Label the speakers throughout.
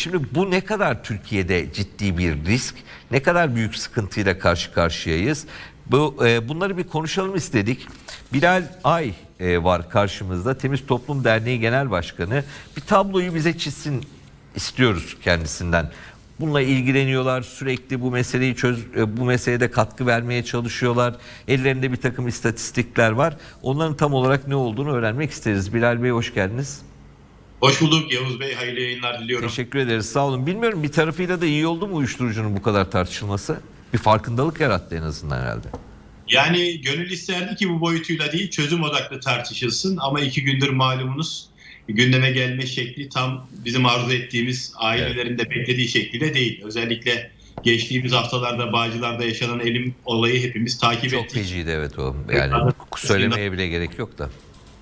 Speaker 1: Şimdi bu ne kadar Türkiye'de ciddi bir risk, ne kadar büyük sıkıntıyla karşı karşıyayız. Bu e, bunları bir konuşalım istedik. Bilal Ay e, var karşımızda. Temiz Toplum Derneği Genel Başkanı. Bir tabloyu bize çizsin istiyoruz kendisinden. Bununla ilgileniyorlar sürekli bu meseleyi çöz e, bu meselede katkı vermeye çalışıyorlar. Ellerinde bir takım istatistikler var. Onların tam olarak ne olduğunu öğrenmek isteriz. Bilal Bey hoş geldiniz.
Speaker 2: Hoş bulduk Yavuz Bey. Hayırlı yayınlar diliyorum.
Speaker 1: Teşekkür ederiz. Sağ olun. Bilmiyorum bir tarafıyla da iyi oldu mu uyuşturucunun bu kadar tartışılması? Bir farkındalık yarattı en azından herhalde.
Speaker 2: Yani gönül isterdi ki bu boyutuyla değil çözüm odaklı tartışılsın ama iki gündür malumunuz gündeme gelme şekli tam bizim arzu ettiğimiz ailelerin de beklediği şekliyle değil. Özellikle geçtiğimiz haftalarda Bağcılar'da yaşanan elim olayı hepimiz takip
Speaker 1: Çok
Speaker 2: ettik.
Speaker 1: feciydi evet o. Yani söylemeye bile gerek yok da.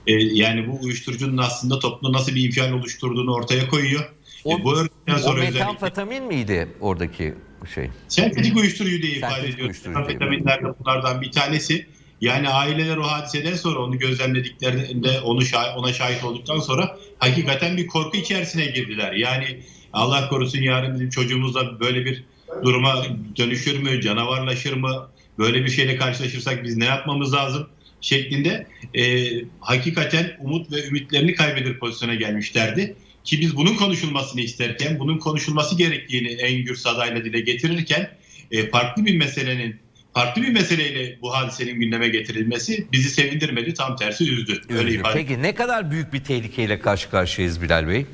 Speaker 2: Ee, yani bu uyuşturucunun aslında toplumda nasıl bir infial oluşturduğunu ortaya koyuyor.
Speaker 1: O,
Speaker 2: Ee, bu örnekten
Speaker 1: o
Speaker 2: sonra özellikle
Speaker 1: metamfetamin miydi oradaki şey?
Speaker 2: Sentetik uyuşturucu diye ifade ediyoruz.
Speaker 1: uyuşturucu.
Speaker 2: Amfetaminler de bunlardan bir tanesi. Yani aileler o hadiseden sonra onu gözlemlediklerinde onu şah- ona şahit olduktan sonra hakikaten bir korku içerisine girdiler. Yani Allah korusun yarın bizim çocuğumuz da böyle bir duruma dönüşür mü, canavarlaşır mı, böyle bir şeyle karşılaşırsak biz ne yapmamız lazım şeklinde e, hakikaten umut ve ümitlerini kaybeder pozisyona gelmişlerdi. Ki biz bunun konuşulmasını isterken, bunun konuşulması gerektiğini en gür sadayla dile getirirken e, farklı bir meselenin farklı bir meseleyle bu hadisenin gündeme getirilmesi bizi sevindirmedi, tam tersi üzdü. Öyle ifade.
Speaker 1: Peki ne kadar büyük bir tehlikeyle karşı karşıyayız Bilal Bey?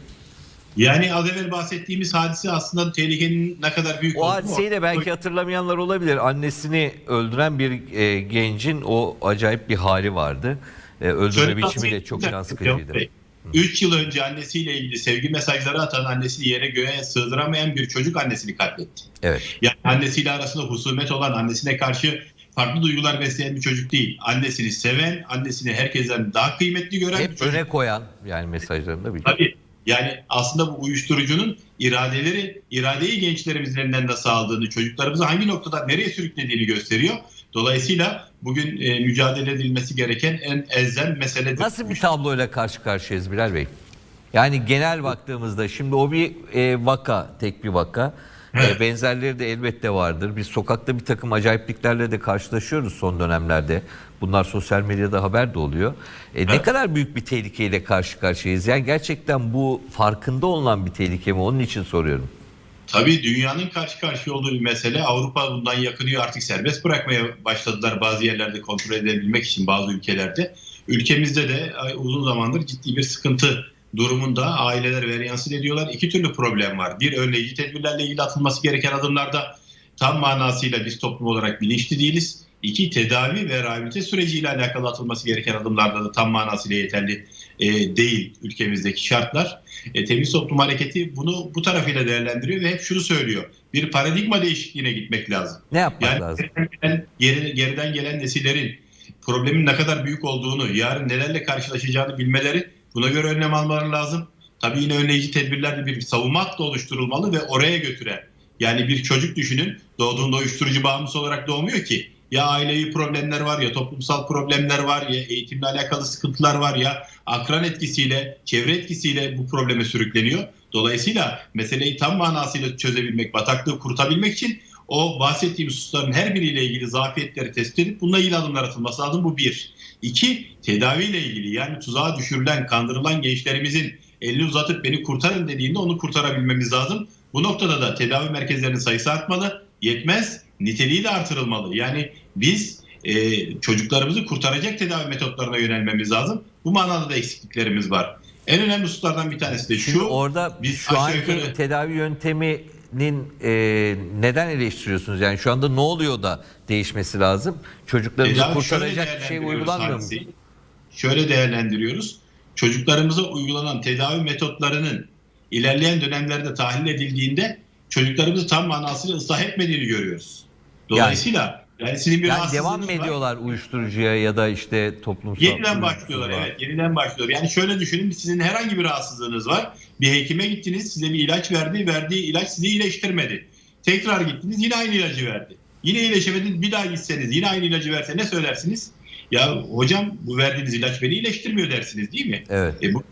Speaker 2: Yani az evvel bahsettiğimiz hadise aslında tehlikenin ne kadar büyük
Speaker 1: O
Speaker 2: olduğunu
Speaker 1: hadiseyi de belki hatırlamayanlar olabilir. Annesini öldüren bir e, gencin o acayip bir hali vardı. E, öldürme biçimi de çok can sıkıcıydı.
Speaker 2: Bey, Üç yıl önce annesiyle ilgili sevgi mesajları atan annesini yere göğe sığdıramayan bir çocuk annesini katletti.
Speaker 1: Evet.
Speaker 2: Yani annesiyle arasında husumet olan, annesine karşı farklı duygular besleyen bir çocuk değil. Annesini seven, annesini herkesten daha kıymetli gören bir
Speaker 1: Hep
Speaker 2: çocuk.
Speaker 1: öne koyan yani mesajlarında bir.
Speaker 2: Tabii. Yani aslında bu uyuşturucunun iradeleri, iradeyi gençlerimizin elinden nasıl aldığını, çocuklarımızı hangi noktada nereye sürüklediğini gösteriyor. Dolayısıyla bugün e, mücadele edilmesi gereken en elzem meseledir.
Speaker 1: Nasıl bir tabloyla karşı karşıyayız Bilal Bey? Yani genel baktığımızda şimdi o bir e, vaka, tek bir vaka. E, benzerleri de elbette vardır. Biz sokakta bir takım acayipliklerle de karşılaşıyoruz son dönemlerde. Bunlar sosyal medyada haber de oluyor. E, Ne
Speaker 2: Evet.
Speaker 1: kadar büyük bir tehlikeyle karşı karşıyayız? Yani gerçekten bu farkında olunan bir tehlike mi? Onun için soruyorum.
Speaker 2: Tabii dünyanın karşı karşıya olduğu bir mesele. Avrupa bundan yakınıyor artık serbest bırakmaya başladılar bazı yerlerde kontrol edebilmek için bazı ülkelerde. Ülkemizde de uzun zamandır ciddi bir sıkıntı durumunda aileler veryansın ediyorlar. İki türlü problem var. Bir önleyici tedbirlerle ilgili atılması gereken adımlarda tam manasıyla biz toplum olarak bilinçli değiliz. İki tedavi ve rehabilite süreciyle alakalı atılması gereken adımlarda da tam manasıyla yeterli e, değil ülkemizdeki şartlar. E, Temiz Toplum Hareketi bunu bu tarafıyla değerlendiriyor ve hep şunu söylüyor. Bir paradigma değişikliğine gitmek lazım.
Speaker 1: Ne yapmak
Speaker 2: Yani
Speaker 1: lazım?
Speaker 2: geriden gelen, geri- geriden gelen nesillerin problemin ne kadar büyük olduğunu, yarın nelerle karşılaşacağını bilmeleri, buna göre önlem almaları lazım. Tabii yine önleyici tedbirlerle bir savunma hattı oluşturulmalı ve oraya götüren. Yani bir çocuk düşünün, doğduğunda uyuşturucu bağımlısı olarak doğmuyor ki. Ya ailevi problemler var, ya toplumsal problemler var, ya eğitimle alakalı sıkıntılar var, ya akran etkisiyle, çevre etkisiyle bu probleme sürükleniyor. Dolayısıyla meseleyi tam manasıyla çözebilmek, bataklığı kurutabilmek için o bahsettiğim hususların her biriyle ilgili zafiyetleri tespit edip bununla ilgili adımlar atılması lazım. Bu bir. İki, tedaviyle ilgili yani tuzağa düşürülen, kandırılan gençlerimizin elini uzatıp beni kurtarın dediğinde onu kurtarabilmemiz lazım. Bu noktada da tedavi merkezlerinin sayısı artmalı. Yetmez, niteliği de artırılmalı. Yani biz e, çocuklarımızı kurtaracak tedavi metotlarına yönelmemiz lazım. Bu manada da eksikliklerimiz var. En önemli hususlardan bir tanesi de
Speaker 1: Şimdi
Speaker 2: şu.
Speaker 1: orada
Speaker 2: biz
Speaker 1: şu anki
Speaker 2: yukarı-
Speaker 1: tedavi yönteminin e, neden eleştiriyorsunuz? Yani şu anda ne oluyor da değişmesi lazım? Çocuklarımızı
Speaker 2: Tedavi
Speaker 1: kurtaracak bir şey uygulanmıyor mu?
Speaker 2: Şöyle değerlendiriyoruz. Çocuklarımıza uygulanan tedavi metotlarının ilerleyen dönemlerde tahlil edildiğinde çocuklarımızı tam manasıyla ıslah etmediğini görüyoruz. Dolayısıyla yani, sizin bir
Speaker 1: Yani devam mı
Speaker 2: var.
Speaker 1: ediyorlar uyuşturucuya ya da işte toplumsal
Speaker 2: Yeniden başlıyorlar
Speaker 1: uyuşturuculuğa?
Speaker 2: evet. Yeniden başlıyorlar. Yani şöyle düşünün sizin herhangi bir rahatsızlığınız var. Bir hekime gittiniz size bir ilaç verdi. Verdiği ilaç sizi iyileştirmedi. Tekrar gittiniz yine aynı ilacı verdi. Yine iyileşemediniz bir daha gitseniz yine aynı ilacı verse ne söylersiniz? Ya hocam bu verdiğiniz ilaç beni iyileştirmiyor dersiniz değil mi?
Speaker 1: Evet.
Speaker 2: E bu,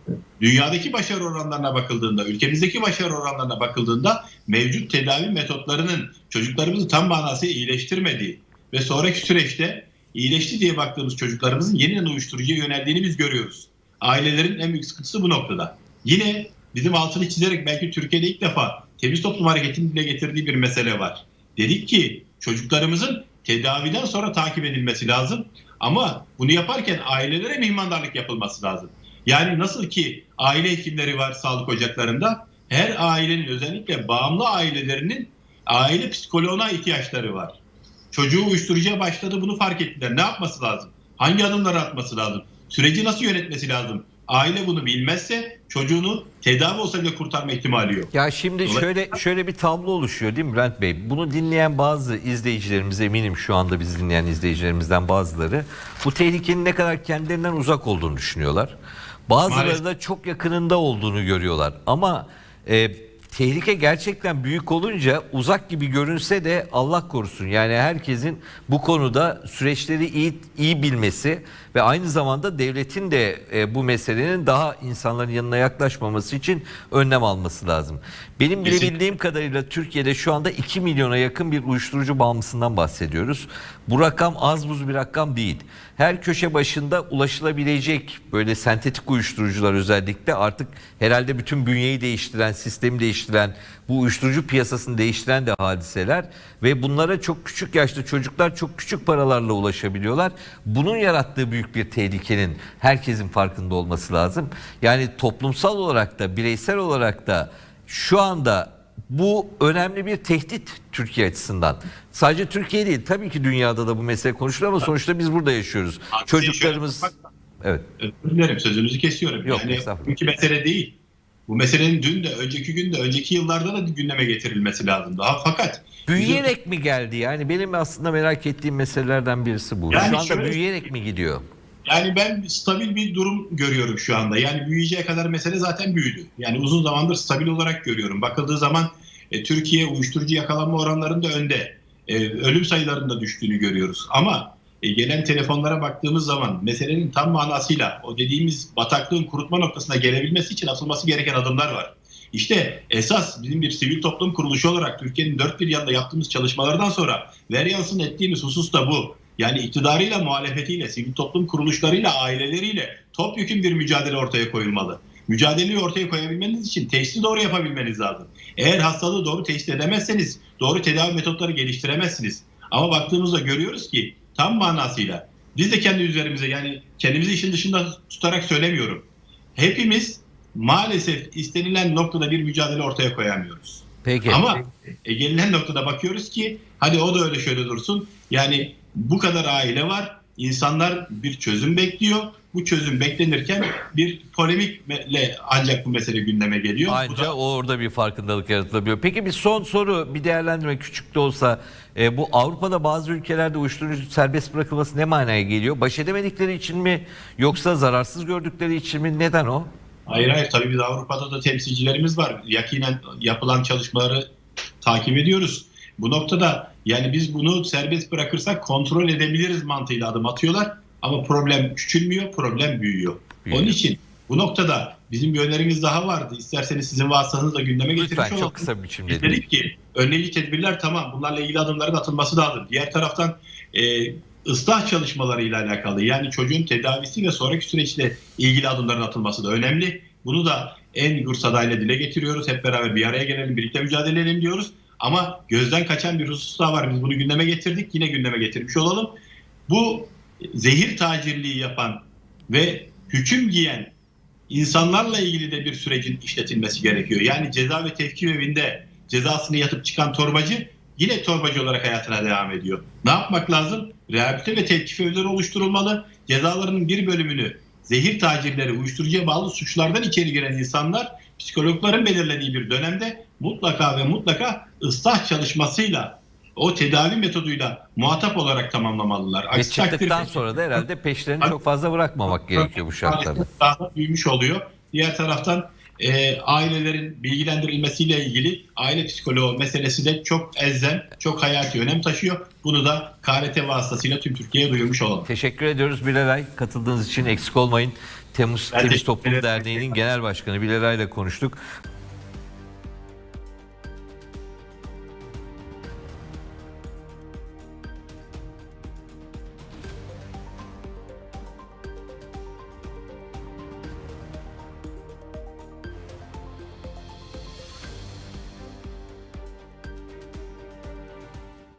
Speaker 2: dünyadaki başarı oranlarına bakıldığında, ülkemizdeki başarı oranlarına bakıldığında mevcut tedavi metotlarının çocuklarımızı tam manasıyla iyileştirmediği ve sonraki süreçte iyileşti diye baktığımız çocuklarımızın yeniden uyuşturucuya yöneldiğini biz görüyoruz. Ailelerin en büyük sıkıntısı bu noktada. Yine bizim altını çizerek belki Türkiye'de ilk defa temiz toplum hareketinin dile getirdiği bir mesele var. Dedik ki çocuklarımızın tedaviden sonra takip edilmesi lazım. Ama bunu yaparken ailelere mihmandarlık yapılması lazım. Yani nasıl ki aile hekimleri var sağlık ocaklarında, her ailenin özellikle bağımlı ailelerinin aile psikoloğuna ihtiyaçları var. Çocuğu uyuşturucuya başladı bunu fark ettiler. Ne yapması lazım? Hangi adımları atması lazım? Süreci nasıl yönetmesi lazım? Aile bunu bilmezse çocuğunu tedavi olsa bile kurtarma ihtimali yok.
Speaker 1: Ya şimdi şöyle şöyle bir tablo oluşuyor değil mi Bülent Bey? Bunu dinleyen bazı izleyicilerimiz eminim şu anda bizi dinleyen izleyicilerimizden bazıları bu tehlikenin ne kadar kendilerinden uzak olduğunu düşünüyorlar. Bazıları
Speaker 2: Maalesef.
Speaker 1: da çok yakınında olduğunu görüyorlar. Ama e, tehlike gerçekten büyük olunca uzak gibi görünse de Allah korusun. Yani herkesin bu konuda süreçleri iyi iyi bilmesi ve aynı zamanda devletin de e, bu meselenin daha insanların yanına yaklaşmaması için önlem alması lazım. Benim bilebildiğim kadarıyla Türkiye'de şu anda 2 milyona yakın bir uyuşturucu bağımlısından bahsediyoruz. Bu rakam az buz bir rakam değil. Her köşe başında ulaşılabilecek böyle sentetik uyuşturucular özellikle artık herhalde bütün bünyeyi değiştiren, sistemi değiştiren, bu uyuşturucu piyasasını değiştiren de hadiseler ve bunlara çok küçük yaşta çocuklar çok küçük paralarla ulaşabiliyorlar. Bunun yarattığı büyük bir tehlikenin herkesin farkında olması lazım. Yani toplumsal olarak da bireysel olarak da şu anda bu önemli bir tehdit Türkiye açısından. Sadece Türkiye değil tabii ki dünyada da bu mesele konuşuluyor ama sonuçta biz burada yaşıyoruz.
Speaker 2: Abi,
Speaker 1: Çocuklarımız
Speaker 2: şöyle
Speaker 1: evet
Speaker 2: dilerim sözünüzü kesiyorum.
Speaker 1: Yok,
Speaker 2: yani bugünkü mesele değil. Bu meselenin dün de, önceki gün de, önceki yıllarda da gündeme getirilmesi lazım. Daha fakat
Speaker 1: büyüyerek mi geldi? Yani benim aslında merak ettiğim meselelerden birisi bu.
Speaker 2: Yani
Speaker 1: Şu anda
Speaker 2: şöyle-
Speaker 1: büyüyerek mi gidiyor?
Speaker 2: Yani ben stabil bir durum görüyorum şu anda. Yani büyüyeceği kadar mesele zaten büyüdü. Yani uzun zamandır stabil olarak görüyorum. Bakıldığı zaman e, Türkiye uyuşturucu yakalanma oranlarında önde. E, ölüm sayılarında düştüğünü görüyoruz. Ama e, gelen telefonlara baktığımız zaman meselenin tam manasıyla o dediğimiz bataklığın kurutma noktasına gelebilmesi için atılması gereken adımlar var. İşte esas bizim bir sivil toplum kuruluşu olarak Türkiye'nin dört bir yanında yaptığımız çalışmalardan sonra veryansın ettiğimiz husus da bu. Yani iktidarıyla, muhalefetiyle, sivil toplum kuruluşlarıyla, aileleriyle topyekun bir mücadele ortaya koyulmalı. Mücadeleyi ortaya koyabilmeniz için teşhisi doğru yapabilmeniz lazım. Eğer hastalığı doğru teşhis edemezseniz doğru tedavi metotları geliştiremezsiniz. Ama baktığımızda görüyoruz ki tam manasıyla biz de kendi üzerimize yani kendimizi işin dışında tutarak söylemiyorum. Hepimiz maalesef istenilen noktada bir mücadele ortaya koyamıyoruz.
Speaker 1: Peki.
Speaker 2: Ama e, gelinen noktada bakıyoruz ki hadi o da öyle şöyle dursun. Yani bu kadar aile var. İnsanlar bir çözüm bekliyor. Bu çözüm beklenirken bir polemikle ancak bu mesele gündeme geliyor. Bu
Speaker 1: Anca
Speaker 2: da
Speaker 1: orada bir farkındalık yaratılabiliyor. Peki bir son soru, bir değerlendirme küçük de olsa e, bu Avrupa'da bazı ülkelerde uyuşturucu serbest bırakılması ne manaya geliyor? Baş edemedikleri için mi yoksa zararsız gördükleri için mi? Neden o?
Speaker 2: hayır hayır tabii biz Avrupa'da da temsilcilerimiz var. Yakinen yapılan çalışmaları takip ediyoruz. Bu noktada yani biz bunu serbest bırakırsak kontrol edebiliriz mantığıyla adım atıyorlar. Ama problem küçülmüyor, problem büyüyor.
Speaker 1: Büyüyor.
Speaker 2: Onun için bu noktada bizim bir önerimiz daha vardı. İsterseniz sizin vasıtanızla gündeme getirmiş
Speaker 1: Lütfen
Speaker 2: olalım.
Speaker 1: çok kısa bir.
Speaker 2: Biz dedik ki önleyici tedbirler tamam bunlarla ilgili adımların atılması lazım. Diğer taraftan e, ıslah çalışmalarıyla alakalı yani çocuğun tedavisi ve sonraki süreçte ilgili adımların atılması da önemli. Bunu da en gür sadayla dile getiriyoruz. Hep beraber bir araya gelelim, birlikte mücadele edelim diyoruz. Ama gözden kaçan bir husus daha var. Biz bunu gündeme getirdik. Yine gündeme getirmiş olalım. Bu zehir tacirliği yapan ve hüküm giyen insanlarla ilgili de bir sürecin işletilmesi gerekiyor. Yani ceza ve tefkim evinde cezasını yatıp çıkan torbacı yine torbacı olarak hayatına devam ediyor. Ne yapmak lazım? Rehabilite ve tevkif evleri oluşturulmalı. Cezalarının bir bölümünü zehir tacirleri, uyuşturucuya bağlı suçlardan içeri giren insanlar psikologların belirlediği bir dönemde mutlaka ve mutlaka ıslah çalışmasıyla o tedavi metoduyla muhatap olarak tamamlamalılar.
Speaker 1: Ve
Speaker 2: Aksi
Speaker 1: çıktıktan
Speaker 2: takdirde-
Speaker 1: sonra da herhalde peşlerini çok fazla bırakmamak gerekiyor bu şartlarda.
Speaker 2: daha da büyümüş oluyor. Diğer taraftan e, ailelerin bilgilendirilmesiyle ilgili aile psikoloğu meselesi de çok elzem, çok hayati önem taşıyor. Bunu da KRT vasıtasıyla tüm Türkiye'ye duyurmuş olalım.
Speaker 1: Teşekkür ediyoruz Bilal Ay. Katıldığınız için eksik olmayın. Temmuz
Speaker 2: Ben
Speaker 1: Temiz Toplum. Derneği'nin genel başkanı Bilal Ay ile konuştuk.